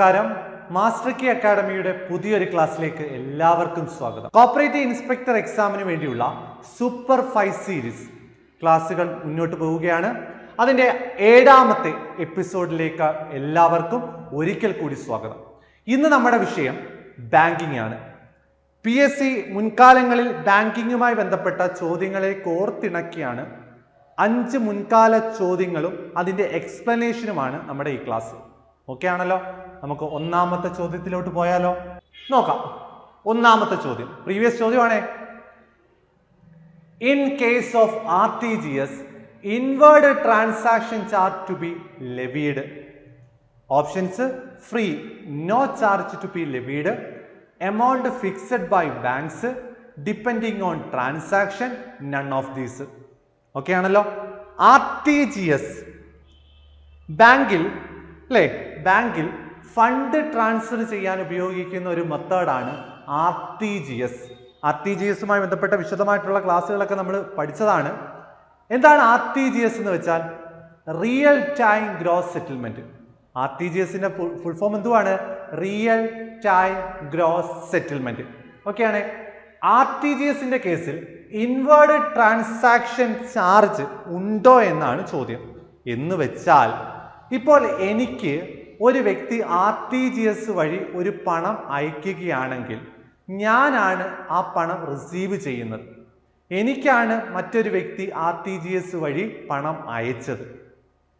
നമസ്കാരം. മാസ്റ്റർ കി അക്കാഡമിയുടെ പുതിയൊരു ക്ലാസ്സിലേക്ക് എല്ലാവർക്കും സ്വാഗതം. കോപ്പറേറ്റീവ് ഇൻസ്പെക്ടർ എക്സാമിന് വേണ്ടിയുള്ള സൂപ്പർ ഫൈവ് സീരീസ് ക്ലാസ്സുകൾ മുന്നോട്ട് പോവുകയാണ്. അതിന്റെ ഏഴാമത്തെ എപ്പിസോഡിലേക്ക് എല്ലാവർക്കും ഒരിക്കൽ കൂടി സ്വാഗതം. ഇന്ന് നമ്മുടെ വിഷയം ബാങ്കിങ് ആണ്. പി എസ് സി മുൻകാലങ്ങളിൽ ബാങ്കിങ്ങുമായി ബന്ധപ്പെട്ട ചോദ്യങ്ങളെ കോർത്തിണക്കിയാണ് അഞ്ച് മുൻകാല ചോദ്യങ്ങളും അതിന്റെ എക്സ്പ്ലനേഷനുമാണ് നമ്മുടെ ഈ ക്ലാസ്. ഓക്കെ ആണല്ലോ നമുക്ക് ഒന്നാമത്തെ ചോദ്യത്തിലോട്ട് പോയാലോ? നോക്കാം. ഒന്നാമത്തെ ചോദ്യം. Previous ചോദ്യമാണേ. In case of R T G S inward transaction charge to be levied options free no charge to be levied amount fixed by banks depending on transaction none of these okay ആണല്ലോ R T G S ബാങ്കിൽ അല്ലേ ബാങ്കിൽ fund transfer ചെയ്യാൻ ഉപയോഗിക്കുന്ന ഒരു മെത്തേഡാണ് R T G S. R T G എസുമായി ബന്ധപ്പെട്ട വിശദമായിട്ടുള്ള ക്ലാസ്സുകളൊക്കെ നമ്മൾ പഠിച്ചതാണ്. എന്താണ് ആർ ടി ജി എസ് എന്ന് വെച്ചാൽ real time gross settlement R T G എസിന്റെ ഫുൾ ഫോം എന്തുവാണ്? റിയൽ ടൈം ഗ്രോസ് സെറ്റിൽമെന്റ് ഓക്കെയാണ് ആർ ടി ജി എസിന്റെ കേസിൽ ഇൻവേർഡ് ട്രാൻസാക്ഷൻ ചാർജ് ഉണ്ടോ എന്നാണ് ചോദ്യം. എന്ന് വെച്ചാൽ ഇപ്പോൾ എനിക്ക് ഒരു വ്യക്തി ആർ ടി ജി എസ് വഴി ഒരു പണം അയക്കുകയാണെങ്കിൽ ഞാനാണ് ആ പണം റിസീവ് ചെയ്യുന്നത്. എനിക്കാണ് മറ്റൊരു വ്യക്തി ആർ ടി ജി എസ് വഴി പണം അയച്ചത്.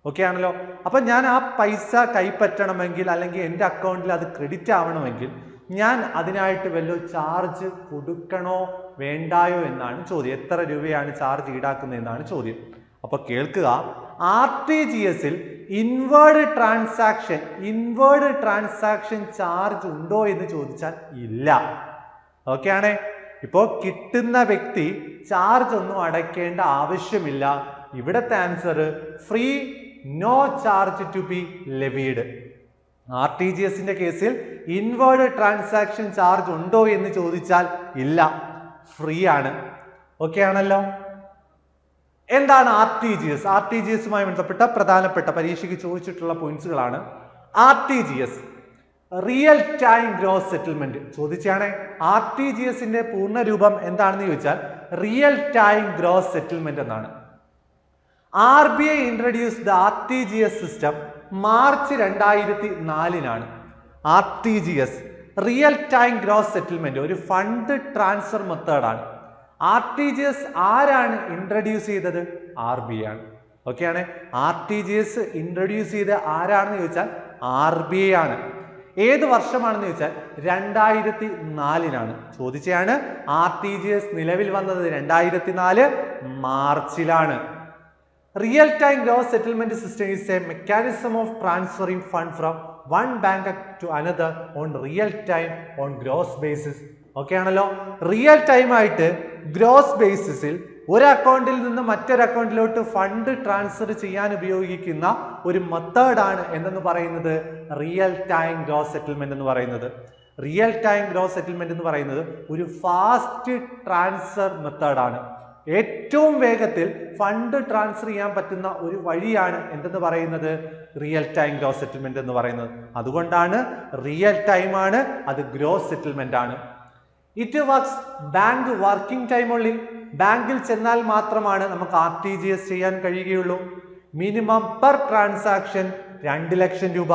ഓക്കെ ആണല്ലോ? അപ്പം ഞാൻ ആ പൈസ കൈപ്പറ്റണമെങ്കിൽ അല്ലെങ്കിൽ എന്റെ അക്കൗണ്ടിൽ അത് ക്രെഡിറ്റ് ആവണമെങ്കിൽ ഞാൻ അതിനായിട്ട് വല്ല ചാർജ് കൊടുക്കണോ വേണ്ടായോ എന്നാണ് ചോദ്യം. എത്ര രൂപയാണ് ചാർജ് ഈടാക്കുന്നത് എന്നാണ് ചോദ്യം. അപ്പോൾ കേൾക്കുക ആർ ടി ജി എസിൽ inward transaction inward transaction charge ഉണ്ടോ എന്ന് ചോദിച്ചാൽ ഇല്ല. ഓക്കെ ആണേ? ഇപ്പോൾ കിട്ടുന്ന വ്യക്തി ചാർജ് ഒന്നും അടയ്ക്കേണ്ട ആവശ്യമില്ല. ഇവിടത്തെ answer free no charge to be levied R T G എസിന്റെ കേസിൽ ഇൻവേർഡ് ട്രാൻസാക്ഷൻ ചാർജ് ഉണ്ടോ എന്ന് ചോദിച്ചാൽ ഇല്ല. ഫ്രീ ആണ്. ഓക്കെ ആണല്ലോ? എന്താണ് R T G S R T G എസുമായി ബന്ധപ്പെട്ട പ്രധാനപ്പെട്ട പരീക്ഷയ്ക്ക് ചോദിച്ചിട്ടുള്ള പോയിന്റ്സുകളാണ് R T G S real time gross settlement ചോദിച്ചാണ് ആർ ടി ജി എസിന്റെ പൂർണരൂപം എന്താണെന്ന് ചോദിച്ചാൽ റിയൽ ടൈം ഗ്രോസ് സെറ്റിൽമെന്റ് എന്നാണ്. R B I introduce the R T G S system March രണ്ടായിരത്തി നാലിനാണ് R T G S real time gross settlement ഒരു fund transfer മെത്തേഡാണ് ആർ ടി ജി എസ് ആരാണ് ഇൻട്രൊഡ്യൂസ് ചെയ്തത്? ആർ ബി ആണ്. ഓക്കെയാണ് R T G S introduce ചെയ്ത ആരാണെന്ന് ചോദിച്ചാൽ ആർ ബി ആണ്. ഏത് വർഷമാണെന്ന് ചോദിച്ചാൽ രണ്ടായിരത്തി നാലിനാണ് ചോദിച്ചാണ് ആർ ടി ജി എസ് നിലവിൽ വന്നത് രണ്ടായിരത്തി നാല് മാർച്ചിലാണ്. Real time gross settlement system is a mechanism of transferring fund from one bank to another on real time on gross basis okay ആണല്ലോ? റിയൽ ടൈം ആയിട്ട് ഗ്രോസ് ബേസിസിൽ ഒരു അക്കൗണ്ടിൽ നിന്ന് മറ്റൊരു അക്കൗണ്ടിലോട്ട് ഫണ്ട് ട്രാൻസ്ഫർ ചെയ്യാൻ ഉപയോഗിക്കുന്ന ഒരു മെത്തേഡാണ് എന്തെന്ന് പറയുന്നത്? റിയൽ ടൈം ഗ്രോസ് സെറ്റിൽമെന്റ് എന്ന് പറയുന്നത്. റിയൽ ടൈം ഗ്രോസ് സെറ്റിൽമെന്റ് എന്ന് പറയുന്നത് ഒരു ഫാസ്റ്റ് ട്രാൻസ്ഫർ മെത്തേഡാണ് ഏറ്റവും വേഗത്തിൽ ഫണ്ട് ട്രാൻസ്ഫർ ചെയ്യാൻ പറ്റുന്ന ഒരു വഴിയാണ് എന്തെന്ന് പറയുന്നത്? റിയൽ ടൈം ഗ്രോസ് സെറ്റിൽമെന്റ് എന്ന് പറയുന്നത്. അതുകൊണ്ടാണ് റിയൽ ടൈം ആണ് അത് ഗ്രോസ് സെറ്റിൽമെന്റ് ആണ്. ഇറ്റ് വർക്ക്സ് ബാങ്ക് വർക്കിംഗ് ടൈമുള്ളിൽ ബാങ്കിൽ ചെന്നാൽ മാത്രമാണ് നമുക്ക് ആർ ടി ജി എസ് ചെയ്യാൻ കഴിയുകയുള്ളൂ. മിനിമം പെർ ട്രാൻസാക്ഷൻ രണ്ട് ലക്ഷം രൂപ.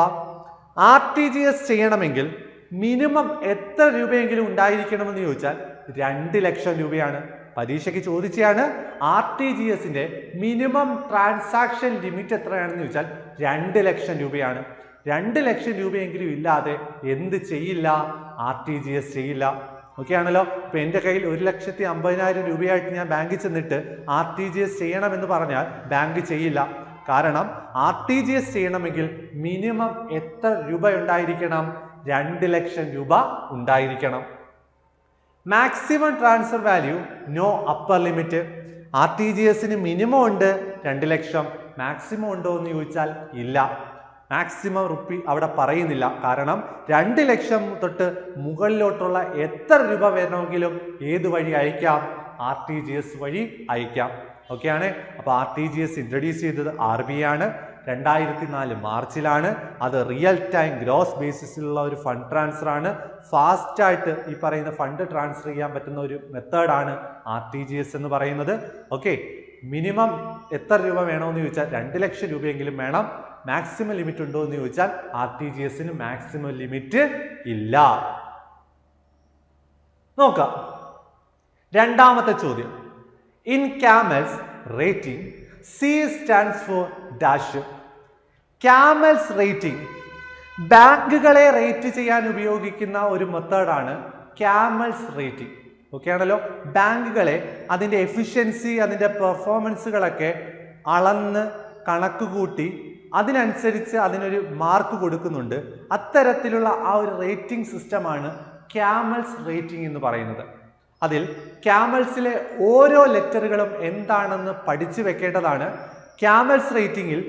ആർ ടി ജി എസ് ചെയ്യണമെങ്കിൽ മിനിമം എത്ര രൂപയെങ്കിലും ഉണ്ടായിരിക്കണമെന്ന് ചോദിച്ചാൽ രണ്ട് ലക്ഷം രൂപയാണ്. പരീക്ഷയ്ക്ക് ചോദിച്ചാണ് ആർ ടി ജി എസിന്റെ മിനിമം ട്രാൻസാക്ഷൻ ലിമിറ്റ് എത്രയാണെന്ന് ചോദിച്ചാൽ രണ്ട് ലക്ഷം രൂപയാണ്. രണ്ട് ലക്ഷം രൂപയെങ്കിലും ഇല്ലാതെ എന്ത് ചെയ്യില്ല? ആർ ടി ജി എസ് ചെയ്യില്ല. ഓക്കെ ആണല്ലോ? ഇപ്പൊ എന്റെ കയ്യിൽ ഒരു ലക്ഷത്തി അമ്പതിനായിരം രൂപയായിട്ട് ഞാൻ ബാങ്കിൽ ചെന്നിട്ട് ആർ ടി ജി എസ് ചെയ്യണമെന്ന് പറഞ്ഞാൽ ബാങ്ക് ചെയ്യില്ല. കാരണം ആർ ടി ജി എസ് ചെയ്യണമെങ്കിൽ മിനിമം എത്ര രൂപ ഉണ്ടായിരിക്കണം? രണ്ട് ലക്ഷം രൂപ ഉണ്ടായിരിക്കണം. Maximum transfer value no upper limit. R T G എസിന് മിനിമം ഉണ്ട് രണ്ട് ലക്ഷം. മാക്സിമം ഉണ്ടോ എന്ന് ചോദിച്ചാൽ ഇല്ല. മാക്സിമം റുപ്പി അവിടെ പറയുന്നില്ല. കാരണം രണ്ട് ലക്ഷം തൊട്ട് മുകളിലോട്ടുള്ള എത്ര രൂപ വരണമെങ്കിലും ഏത് വഴി അയക്കാം? ആർ ടി ജി എസ് വഴി അയക്കാം. ഓക്കെയാണ് അപ്പോൾ R T G S introduce ചെയ്തത് ആർ ബി ആണ്. രണ്ടായിരത്തി നാല് മാർച്ചിലാണ്. അത് റിയൽ ടൈം ഗ്രോസ് ബേസിസിലുള്ള ഒരു ഫണ്ട് ട്രാൻസ്ഫർ ആണ്. ഫാസ്റ്റായിട്ട് ഈ പറയുന്ന ഫണ്ട് ട്രാൻസ്ഫർ ചെയ്യാൻ പറ്റുന്ന ഒരു മെത്തേഡാണ് ആർ ടി ജി എസ് എന്ന് പറയുന്നത്. ഓക്കെ മിനിമം എത്ര രൂപ വേണമെന്ന് ചോദിച്ചാൽ രണ്ട് ലക്ഷം രൂപയെങ്കിലും വേണം. മാക്സിമം ലിമിറ്റ് ഉണ്ടോ എന്ന് ചോദിച്ചാൽ ആർ ടി ജി എസിന് മാക്സിമം ലിമിറ്റ് ഇല്ല. നോക്കാം. രണ്ടാമത്തെ ചോദ്യം. In CAMELS rating C stands for dash CAMELS rating ബാങ്കുകളെ റേറ്റ് ചെയ്യാൻ ഉപയോഗിക്കുന്ന ഒരു മെത്തേഡാണ് ക്യാമൽസ് റേറ്റിംഗ് ഓക്കെ ആണല്ലോ? ബാങ്കുകളെ അതിന്റെ എഫിഷ്യൻസി അതിന്റെ പെർഫോമൻസുകളൊക്കെ അളന്ന് കണക്ക് കൂട്ടി അതിനനുസരിച്ച് അതിനൊരു മാർക്ക് കൊടുക്കുന്നുണ്ട്. അത്തരത്തിലുള്ള ആ ഒരു റേറ്റിംഗ് സിസ്റ്റമാണ് ക്യാമൽസ് റേറ്റിംഗ് എന്ന് പറയുന്നത്. അതിൽ ക്യാമൽസിലെ ഓരോ ലെറ്ററുകളും എന്താണെന്ന് പഠിച്ചു വെക്കേണ്ടതാണ്. ക്യാമൽസ് റേറ്റിംഗിൽ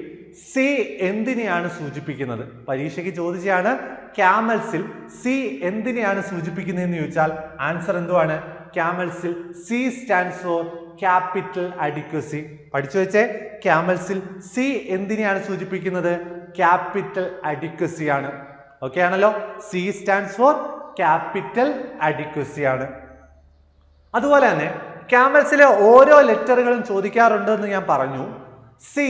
സി എന്തിനെയാണ് സൂചിപ്പിക്കുന്നത്? പരീക്ഷയ്ക്ക് ചോദിച്ചാണ് ക്യാമൽസിൽ സി എന്തിനെയാണ് സൂചിപ്പിക്കുന്നതെന്ന് ചോദിച്ചാൽ ആൻസർ എന്തുവാണ്? ക്യാമൽസിൽ C stands for capital adequacy. പഠിച്ചു വെച്ചേ ക്യാമൽസിൽ സി എന്തിനെയാണ് സൂചിപ്പിക്കുന്നത്? ക്യാപിറ്റൽ അഡിക്വസി ആണ് ഓക്കെ ആണല്ലോ? C stands for capital adequacy ആണ് അതുപോലെ തന്നെ ക്യാമൽസിലെ ഓരോ ലെറ്ററുകളും ചോദിക്കാറുണ്ട് എന്ന് ഞാൻ പറഞ്ഞു. C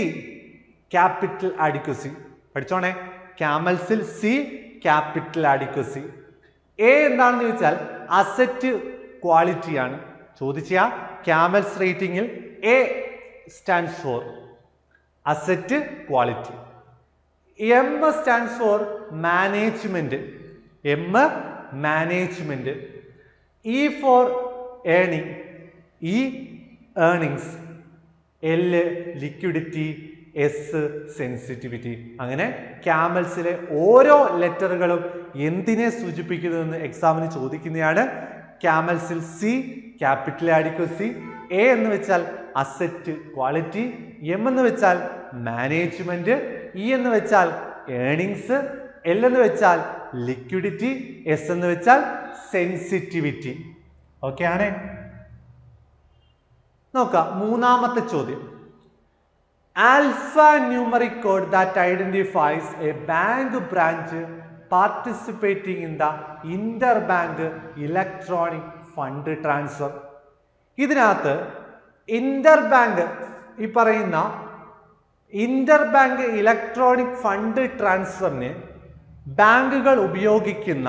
capital adequacy. പഠിച്ചോണേ ക്യാമൽസിൽ സി ക്യാപിറ്റൽ അഡിക്വസി. എ എന്താണെന്ന് ചോദിച്ചാൽ അസറ്റ് ക്വാളിറ്റിയാണ്. ചോദിച്ച CAMELS റേറ്റിംഗിൽ A stands for asset quality M stands for management M management E for earning E earnings L liquidity S sensitivity അങ്ങനെ ക്യാമൽസിലെ ഓരോ ലെറ്ററുകളും എന്തിനെ സൂചിപ്പിക്കുന്നതെന്ന് എക്സാമിന് ചോദിക്കുന്നതാണ് ക്യാമൽസിൽ സി ക്യാപിറ്റൽ ആഡിക്വസി എ എന്ന് വെച്ചാൽ അസറ്റ് ക്വാളിറ്റി എം എന്ന് വെച്ചാൽ മാനേജ്മെന്റ് ഇ എന്ന് വെച്ചാൽ ഏണിങ്സ് എൽ എന്ന് വെച്ചാൽ ലിക്വിഡിറ്റി എസ് എന്ന് വെച്ചാൽ സെൻസിറ്റിവിറ്റി ഓക്കെ ആണേ? നോക്കാം മൂന്നാമത്തെ ചോദ്യം. Alphanumeric code that identifies a bank branch participating in the inter bank electronic fund transfer. ഇതിനകത്ത് ഇന്റർ ബാങ്ക് ഈ പറയുന്ന ഇന്റർ ബാങ്ക് ഇലക്ട്രോണിക് ഫണ്ട് ട്രാൻസ്ഫറിന് ബാങ്കുകൾ ഉപയോഗിക്കുന്ന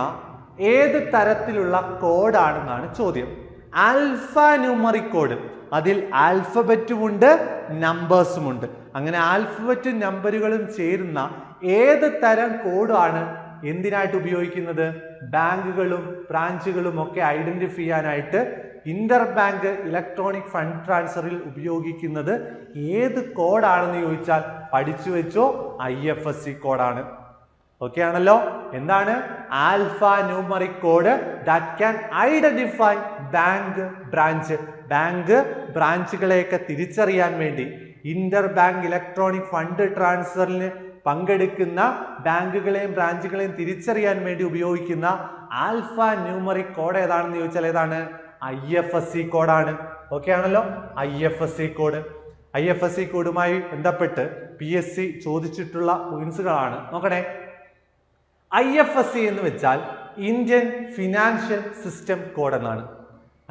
ഏത് തരത്തിലുള്ള കോഡാണെന്നാണ് ചോദ്യം. Alphanumeric code. അതിൽ ആൽഫബറ്റും ഉണ്ട് നമ്പേഴ്സും ഉണ്ട്. അങ്ങനെ ആൽഫബറ്റും നമ്പറുകളും ചേരുന്ന ഏത് തരം കോഡാണ് എന്തിനായിട്ട് ഉപയോഗിക്കുന്നത്? ബാങ്കുകളും ബ്രാഞ്ചുകളും ഒക്കെ ഐഡന്റിഫൈ ചെയ്യാനായിട്ട് ഇന്റർ ബാങ്ക് ഇലക്ട്രോണിക് ഫണ്ട് ട്രാൻസ്ഫറിൽ ഉപയോഗിക്കുന്നത് ഏത് കോഡാണെന്ന് ചോദിച്ചാൽ പഠിച്ചു വെച്ചോ ഐ എഫ് എസ് സി കോഡാണ്. ഓക്കെ ആണല്ലോ? എന്താണ്? Alphanumeric code that can identify bank branch bank ബ്രാഞ്ചുകളെയൊക്കെ തിരിച്ചറിയാൻ വേണ്ടി ഇന്റർ ബാങ്ക് ഇലക്ട്രോണിക് ഫണ്ട് ട്രാൻസ്ഫറിന് പങ്കെടുക്കുന്ന ബാങ്കുകളെയും ബ്രാഞ്ചുകളെയും തിരിച്ചറിയാൻ വേണ്ടി ഉപയോഗിക്കുന്ന ആൽഫ ന്യൂമറിക് കോഡ് ഏതാണെന്ന് ചോദിച്ചാൽ ഏതാണ്? ഐ എഫ് എസ് സി കോഡാണ്. ഓക്കെ ആണല്ലോ? I F S C code. I F S C കോഡുമായി ബന്ധപ്പെട്ട് പി എസ് സി ചോദിച്ചിട്ടുള്ള പോയിന്റ്സുകളാണ്. നോക്കണേ. ഐ എഫ് എസ് സി എന്ന് വെച്ചാൽ ഇന്ത്യൻ ഫിനാൻഷ്യൽ സിസ്റ്റം കോഡ് എന്നാണ്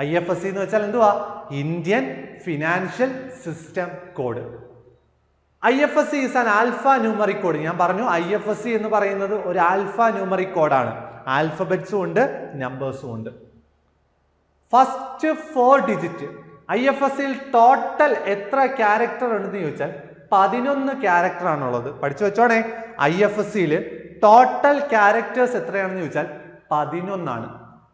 ഐ എഫ് എസ് സി എന്ന് വെച്ചാൽ എന്തുവാ? Indian financial system code. I F S C is an alpha numeric code ഞാൻ പറഞ്ഞു ഐ എഫ് എസ് സി എന്ന് പറയുന്നത് ഒരു ആൽഫ ന്യൂമറിക് കോഡാണ് ആൽഫബറ്റ്സും ഉണ്ട് നമ്പേഴ്സും ഉണ്ട്. First four digit I F S സിയിൽ ടോട്ടൽ എത്ര ക്യാരക്ടർ ഉണ്ടെന്ന് ചോദിച്ചാൽ പതിനൊന്ന് ക്യാരക്ടർ ആണുള്ളത്. പഠിച്ചു വെച്ചോണേ. ഐ എഫ് എസ് സിയിൽ ടോട്ടൽ ക്യാരക്ടേഴ്സ് എത്രയാണെന്ന് ചോദിച്ചാൽ പതിനൊന്നാണ്.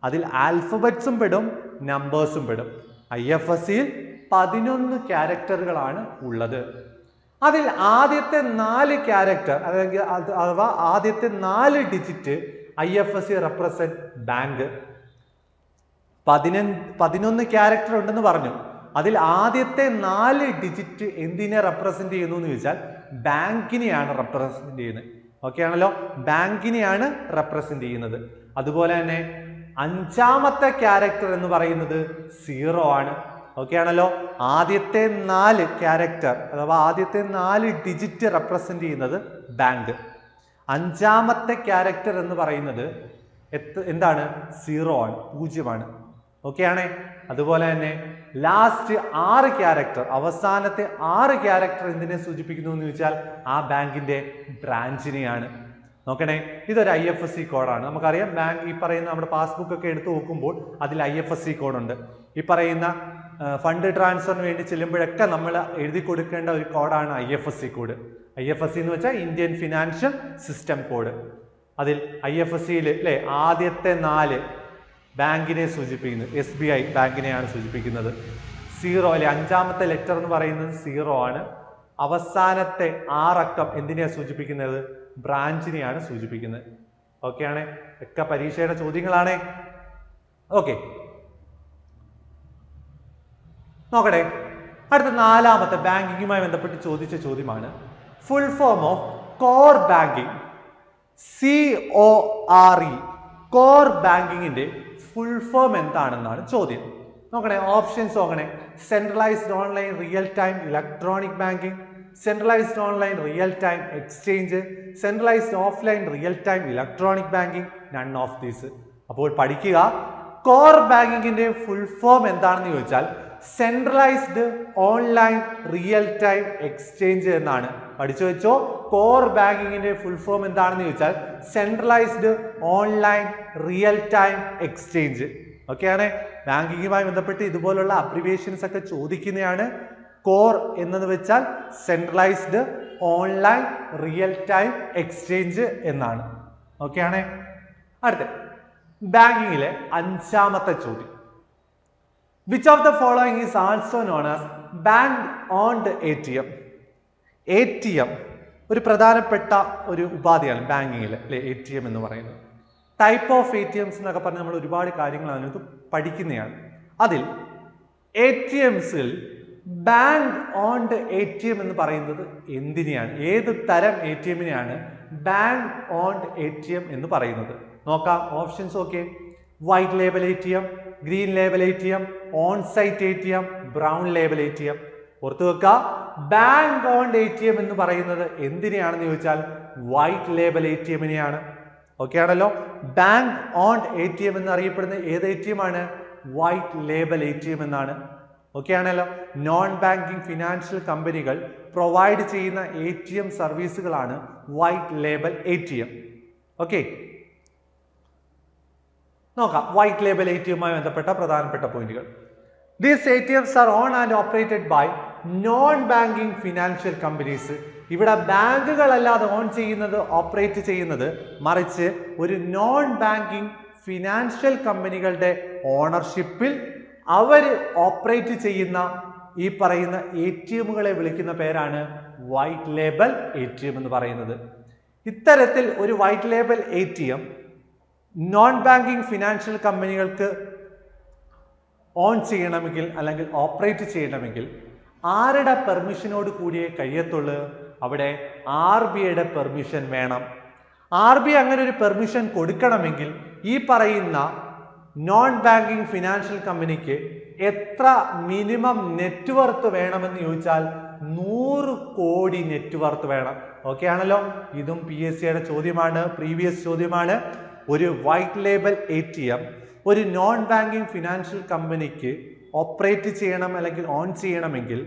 അതിൽ ആൽഫബറ്റ്സും പെടും നമ്പേഴ്സും പെടും. ഐ എഫ് എസ് സിയിൽ പതിനൊന്ന് ക്യാരക്ടറുകളാണ് ഉള്ളത്. അതിൽ ആദ്യത്തെ നാല് ക്യാരക്ടർ അല്ലെങ്കിൽ അഥവാ ആദ്യത്തെ നാല് digit I F S C represent bank. പതിനൊന്ന് പതിനൊന്ന് ക്യാരക്ടർ ഉണ്ടെന്ന് പറഞ്ഞു. അതിൽ ആദ്യത്തെ നാല് ഡിജിറ്റ് എന്തിനെ റെപ്രസെന്റ് ചെയ്യുന്നു എന്ന് ചോദിച്ചാൽ ബാങ്കിനെയാണ് റെപ്രസെന്റ് ചെയ്യുന്നത്. ഓക്കെ ആണല്ലോ? ബാങ്കിനെയാണ് റെപ്രസെന്റ് ചെയ്യുന്നത്. അതുപോലെ തന്നെ അഞ്ചാമത്തെ ക്യാരക്ടർ എന്ന് പറയുന്നത് സീറോ ആണ്. ഓക്കെ ആണല്ലോ? ആദ്യത്തെ നാല് ക്യാരക്ടർ അഥവാ ആദ്യത്തെ നാല് ഡിജിറ്റ് റെപ്രസെന്റ് ചെയ്യുന്നത് ബാങ്ക് അഞ്ചാമത്തെ ക്യാരക്ടർ എന്ന് പറയുന്നത് എന്താണ്? സീറോ ആണ് പൂജ്യമാണ്. ഓക്കെ ആണേ? അതുപോലെ തന്നെ ലാസ്റ്റ് ആറ് ക്യാരക്ടർ അവസാനത്തെ ആറ് ക്യാരക്ടർ എന്തിനെ സൂചിപ്പിക്കുന്നു എന്ന് ചോദിച്ചാൽ ആ ബാങ്കിന്റെ ബ്രാഞ്ചിനെയാണ് നോക്കണേ ഇതൊരു ഐ എഫ് എസ് സി കോഡാണ് നമുക്കറിയാം ബാങ്ക് ഈ പറയുന്ന നമ്മുടെ പാസ്ബുക്ക് ഒക്കെ എടുത്തു നോക്കുമ്പോൾ അതിൽ ഐ എഫ് എസ് സി കോഡുണ്ട് ഈ പറയുന്ന ഫണ്ട് ട്രാൻസ്ഫറിന് വേണ്ടി ചെല്ലുമ്പോഴൊക്കെ നമ്മൾ എഴുതി കൊടുക്കേണ്ട ഒരു കോഡാണ് I F S C code. I F S C എന്ന് വെച്ചാൽ ഇന്ത്യൻ ഫിനാൻഷ്യൽ സിസ്റ്റം കോഡ്. അതിൽ ഐ എഫ് എസ് സിയിൽ അല്ലേ ആദ്യത്തെ നാല് ബാങ്കിനെ സൂചിപ്പിക്കുന്നു എസ് ബി ഐ ബാങ്കിനെയാണ് സൂചിപ്പിക്കുന്നത്. സീറോ അല്ലെ അഞ്ചാമത്തെ ലെറ്റർ എന്ന് പറയുന്നത് സീറോ ആണ്. അവസാനത്തെ ആറക്കം എന്തിനെയാണ് സൂചിപ്പിക്കുന്നത്? ബ്രാഞ്ചിനെയാണ് സൂചിപ്പിക്കുന്നത്. ഓക്കെ ആണ് ഒക്കെ പരീക്ഷയുടെ ചോദ്യങ്ങളാണേ? ഓക്കെ. നോക്കട്ടെ. അടുത്ത നാലാമത്തെ ബാങ്കിങ്ങുമായി ബന്ധപ്പെട്ട് ചോദിച്ച ചോദ്യമാണ്. Full form of core banking C O R E core ബാങ്കിങ്ങിന്റെ full form എന്താണെന്നാണ് ചോദ്യം. നോക്കണേ ഓപ്ഷൻസ് നോക്കണേ. Centralised online real time electronic banking centralised online real time exchange centralised offline real time electronic banking none of these അപ്പോൾ പഠിക്കുക core ബാങ്കിങ്ങിന്റെ full form എന്താണെന്ന് ചോദിച്ചാൽ centralised online real time exchange എന്നാണ്. പഠിച്ചു വെച്ചോ? കോർ ബാങ്കിങ്ങിന്റെ ഫുൾ ഫോം എന്താണെന്ന് ചോദിച്ചാൽ centralised online real time exchange ഓക്കെയാണ് ബാങ്കിങ്ങുമായി ബന്ധപ്പെട്ട് ഇതുപോലുള്ള അപ്രിവിയേഷൻസ് ഒക്കെ ചോദിക്കുന്നതാണ് കോർ എന്നത് വെച്ചാൽ centralised online real time exchange എന്നാണ് ഓക്കെയാണ് അടുത്ത ബാങ്കിങ്ങിലെ അഞ്ചാമത്തെ ചോദ്യം. Which of the following is also known as bank owned A T M A T M ഒരു പ്രധാനപ്പെട്ട ഒരു ഉപാധിയാണ് ബാങ്കിങ്ങിൽ അല്ലെ എ ടി എം എന്ന് പറയുന്നത് type of A T Ms എന്നൊക്കെ പറഞ്ഞ് നമ്മൾ ഒരുപാട് കാര്യങ്ങൾ അതിനകത്ത് പഠിക്കുന്നതാണ് അതിൽ A T എംസിൽ bank owned A T M എന്ന് പറയുന്നത് എന്തിനെയാണ് ഏത് തരം A T എമ്മിനെയാണ് bank owned A T M എന്ന് പറയുന്നത് നോക്കാം options okay white label A T M green label A T M on site A T M brown label A T M ഓർത്തു വെക്കുക bank own A T M എന്ന് പറയുന്നത് എന്തിനെയാണെന്ന് ചോദിച്ചാൽ white label A T എമ്മിനെയാണ് okay ആണല്ലോ? Bank own A T M എന്ന് അറിയപ്പെടുന്ന ഏത് എ ടി എം ആണ്? White label A T M എന്നാണ്. ഓക്കെ ആണല്ലോ? നോൺ ബാങ്കിങ് ഫിനാൻഷ്യൽ കമ്പനികൾ പ്രൊവൈഡ് ചെയ്യുന്ന A T M സർവീസുകളാണ് white label A T M okay നോക്കാം. വൈറ്റ് ലേബൽ എ ടി എമ്മുമായി ബന്ധപ്പെട്ട പ്രധാനപ്പെട്ട പോയിന്റുകൾ these A T Ms are owned and operated by non banking financial companies ഇവിടെ ബാങ്കുകളല്ലാതെ ഓൺ ചെയ്യുന്നത് ഓപ്പറേറ്റ് ചെയ്യുന്നത് മറിച്ച് ഒരു നോൺ ബാങ്കിങ് ഫിനാൻഷ്യൽ കമ്പനികളുടെ ഓണർഷിപ്പിൽ അവർ ഓപ്പറേറ്റ് ചെയ്യുന്ന ഈ പറയുന്ന എ ടി എമ്മുകളെ വിളിക്കുന്ന പേരാണ് white label A T M എന്ന് പറയുന്നത്. ഇത്തരത്തിൽ ഒരു white label A T M non banking financial കമ്പനികൾക്ക് ഓൺ ചെയ്യണമെങ്കിൽ അല്ലെങ്കിൽ ഓപ്പറേറ്റ് ചെയ്യണമെങ്കിൽ ആരുടെ പെർമിഷനോട് കൂടിയേ കഴിയത്തുള്ളൂ? അവിടെ ആർ ബി ഐയുടെ പെർമിഷൻ വേണം. ആർ ബി അങ്ങനെ ഒരു പെർമിഷൻ കൊടുക്കണമെങ്കിൽ ഈ പറയുന്ന നോൺ ബാങ്കിങ് ഫിനാൻഷ്യൽ കമ്പനിക്ക് എത്ര മിനിമം നെറ്റ്വർത്ത് വേണമെന്ന് ചോദിച്ചാൽ നൂറ് കോടി നെറ്റ്വർത്ത് വേണം. ഓക്കെ ആണല്ലോ? ഇതും പി എസ് സിയുടെ ചോദ്യമാണ് പ്രീവിയസ് ചോദ്യമാണ്. ഒരു white label A T M ഒരു നോൺ ബാങ്കിങ് ഫിനാൻഷ്യൽ കമ്പനിക്ക് ഓപ്പറേറ്റ് ചെയ്യണം അല്ലെങ്കിൽ ഓൺ ചെയ്യണമെങ്കിൽ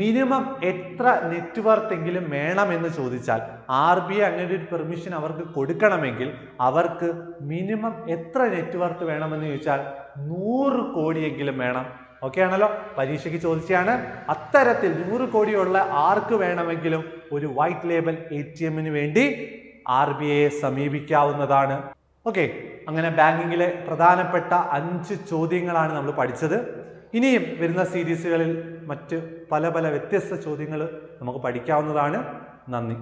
മിനിമം എത്ര നെറ്റ്വർത്ത് എങ്കിലും വേണമെന്ന് ചോദിച്ചാൽ ആർ ബി ഐ അങ്ങനെ ഒരു പെർമിഷൻ അവർക്ക് കൊടുക്കണമെങ്കിൽ അവർക്ക് മിനിമം എത്ര നെറ്റ്വർത്ത് വേണമെന്ന് ചോദിച്ചാൽ നൂറ് കോടിയെങ്കിലും വേണം. ഓക്കെ ആണല്ലോ? പരീക്ഷയ്ക്ക് ചോദിച്ചാണ് അത്തരത്തിൽ നൂറ് കോടിയുള്ള ആർക്ക് വേണമെങ്കിലും ഒരു വൈറ്റ് ലേബൽ എ ടി എമ്മിന് വേണ്ടി ആർ ബി ഐയെ സമീപിക്കാവുന്നതാണ്. ഓക്കെ അങ്ങനെ ബാങ്കിങ്ങിലെ പ്രധാനപ്പെട്ട അഞ്ച് ചോദ്യങ്ങളാണ് നമ്മൾ പഠിച്ചത്. ഇനിയും വരുന്ന സീരീസുകളിൽ മറ്റ് പല പല വ്യത്യസ്ത ചോദ്യങ്ങൾ നമുക്ക് പഠിക്കാവുന്നതാണ്. നന്ദി.